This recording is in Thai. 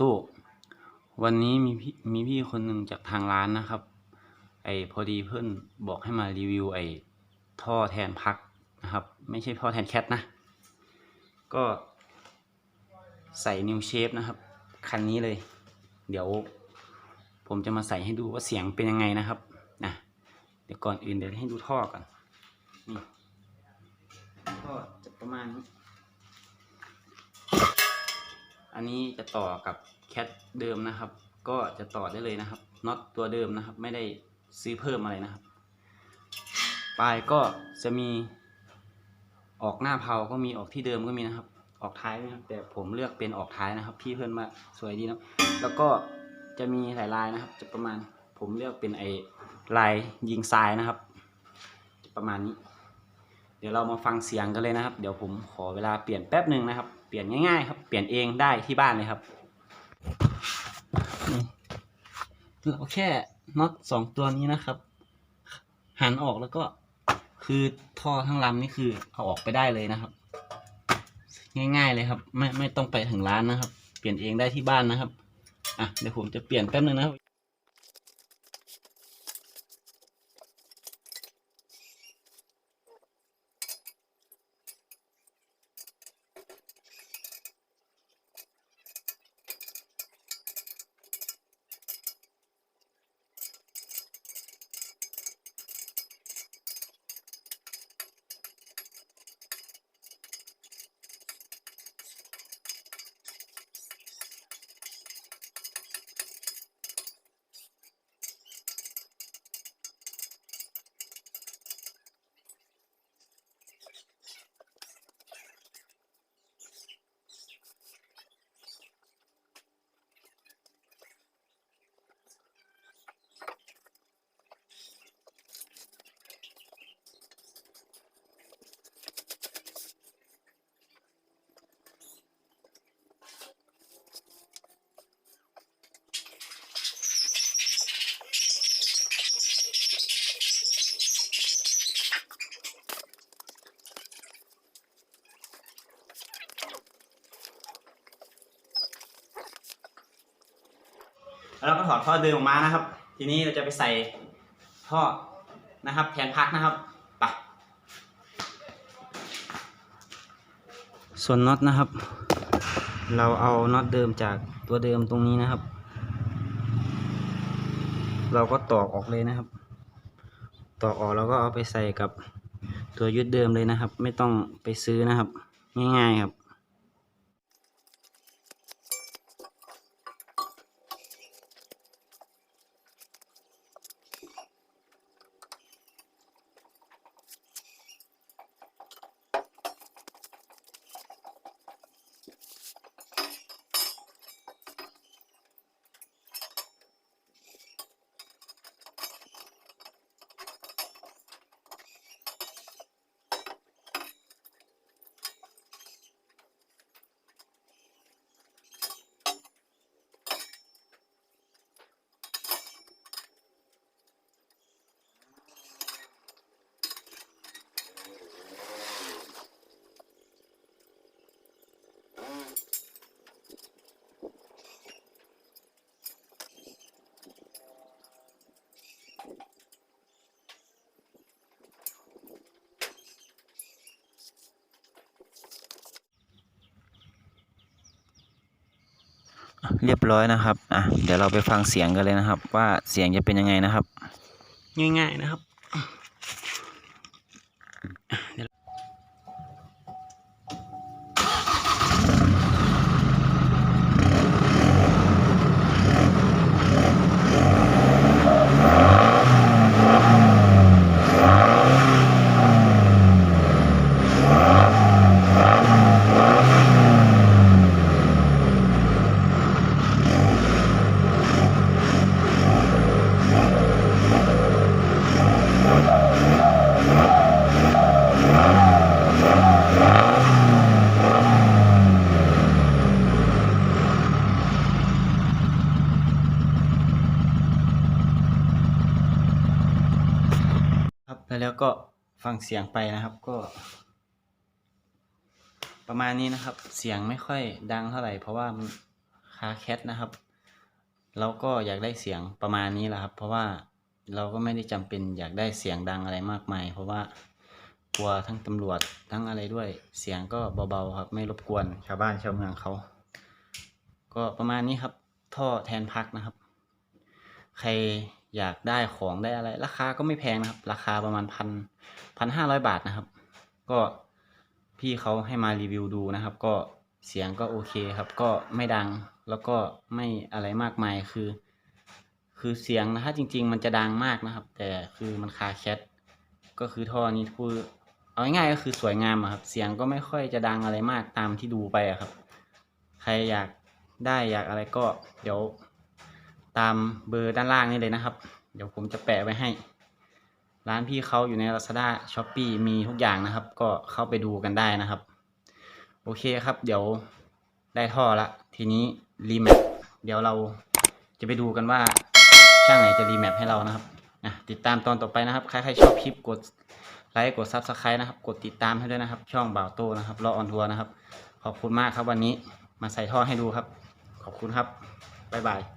ตู้ วันนี้มีพี่มีพี่คนหนึ่งจากทางร้านนะครับ ไอพอดีเพื่อนบอกให้มารีวิวไอท่อแทนพักนะครับ ไม่ใช่ท่อแทนแคทนะ ก็ใส่นิวเชฟนะครับ คันนี้เลย เดี๋ยว ผมจะมาใส่ให้ดูว่าเสียงเป็นยังไงนะครับนะเดี๋ยวก่อนอื่นเดี๋ยวให้ดูท่อก่อนนี่ท่อจะประมาณนี้ อันนี้จะต่อกับแคทเดิมนะครับ ก็จะต่อได้เลยนะครับน็อตตัวเดิมนะครับ ไม่ได้ซื้อเพิ่มอะไรนะครับ ปลายก็จะมีออกหน้าเผาก็มีออกที่เดิมก็มีนะครับ ออกท้ายนะครับ แต่ผมเลือกเป็นออกท้ายนะครับ พี่เพื่อนมาสวยดีเนะแล้วก็จะมีหลายลายนะครับ จะประมาณผมเลือกเป็นไอลายยิงทรายนะครับจะประมาณนี้ เดี๋ยวเรามาฟังเสียงกันเลยนะครับ เดี๋ยวผมขอเวลาเปลี่ยนแป๊บหนึ่งนะครับ ลี่ยนง่ายๆครับ เปลี่ยนเองได้ที่บ้านเลยครับเราแค่น็อตสองตัวนี้นะครับ หันออกแล้วก็คือท่อทั้งลำนี่คือเอาออกไปได้เลยนะครับ ง่าย ๆเลยครับ ไม่ไม่ต้องไปถึงร้านนะครับ เปลี่ยนเองได้ที่บ้านนะครับอะเดี๋ยวผมจะเปลี่ยนแป๊บนึงนะครับ แล้วเราก็ถอดท่อเดิมออกมานะครับ ทีนี้เราจะไปใส่ท่อนะครับแทนพักนะครับไปส่วนน็อตนะครับ เราเอาน็อตเดิมจากตัวเดิมตรงนี้นะครับ เราก็ตอกออกเลยนะครับ ตอกออกแล้วก็เอาไปใส่กับตัวยึดเดิมเลยนะครับ ไม่ต้องไปซื้อนะครับ ง่ายๆครับ เรียบร้อยนะครับ อะ เดี๋ยวเราไปฟังเสียงกันเลยนะครับ ว่าเสียงจะเป็นยังไงนะครับ ง่ายๆนะครับ แล้วแล้วก็ฟังเสียงไปนะครับก็ ประมาณนี้นะครับ เสียงไม่ค่อยดังเท่าไหร่ เพราะว่ามันขาแคทนะครับ เราก็อยากได้เสียงประมาณนี้แหละครับ เพราะว่าเราก็ไม่ได้จำเป็นอยากได้เสียงดังอะไรมากมาย เพราะว่ากลัวทั้งตำรวจทั้งอะไรด้วย เสียงก็เบาๆครับ ไม่รบกวนชาวบ้านชาวเมืองเขา ก็ประมาณนี้ครับ ท่อแทนพักนะครับ ใคร อยากได้ของได้อะไร ราคาก็ไม่แพงนะครับ ราคาประมาณพันพันห้าร้อยบาทนะครับ ก็พี่เขาให้มารีวิวดูนะครับ ก็เสียงก็โอเคครับ ก็ไม่ดังแล้วก็ไม่อะไรมากมายคือ คือเสียงนะถ้าจริง ๆ มันจะดังมากนะครับ แต่คือมันคาแคทก็คือท่อนี้คือเอาง่ายๆก็คือสวยงามครับ เสียงก็ไม่ค่อยจะดังอะไรมากตามที่ดูไปอะครับ ใครอยากได้อยากอะไรก็ เดี๋ยว ตามเบอร์ด้านล่างนี่เลยนะครับ เดี๋ยวผมจะแปะไว้ให้ ร้านพี่เขาอยู่ใน Lazada s h o p e e มีทุกอย่างนะครับ ก็เข้าไปดูกันได้นะครับ โอเคครับ เดี๋ยวได้ท่อละ ทีนี้รีแมปเดี๋ยวเราจะไปดูกันว่าช่างไหนจะรีแมปให้เรานะครับอะติดตามตอนต่อไปนะครับใครๆชอบคลิปกดไลค์กด Subscribe นะครับ กดติดตามให้ด้วยนะครับ ช่องบ่าวโตนะครับรอออนทัวร์นะครับ ขอบคุณมากครับวันนี้มาใส่ท่อให้ดูครับ ขอบคุณครับ บ๊ายบาย